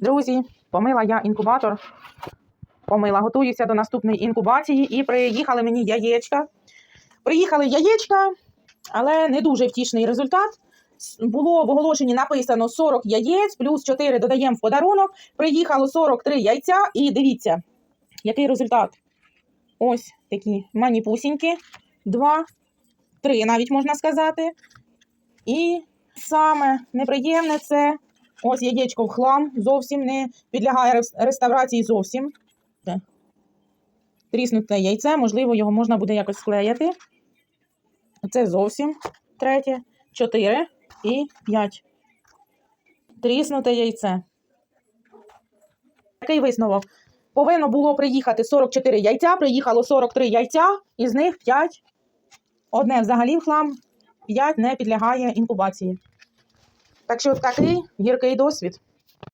Друзі, помила я інкубатор. Помила, готуюся до наступної інкубації і приїхали мені яєчка. Приїхали яєчка, але не дуже втішний результат. Було в оголошенні написано 40 яєць, плюс 4 додаємо в подарунок. Приїхало 43 яйця, і дивіться, який результат. Ось такі маніпусінькі. Два, три навіть можна сказати. І саме неприємне це ось яєчко в хлам, зовсім не підлягає реставрації зовсім. Тріснуте яйце, можливо, його можна буде якось склеїти. Це зовсім третє, чотири і п'ять. Тріснуте яйце. Який висновок? Повинно було приїхати 44 яйця, приїхало 43 яйця, із них 5. Одне взагалі в хлам, 5 не підлягає інкубації. Так що такий гіркий досвід.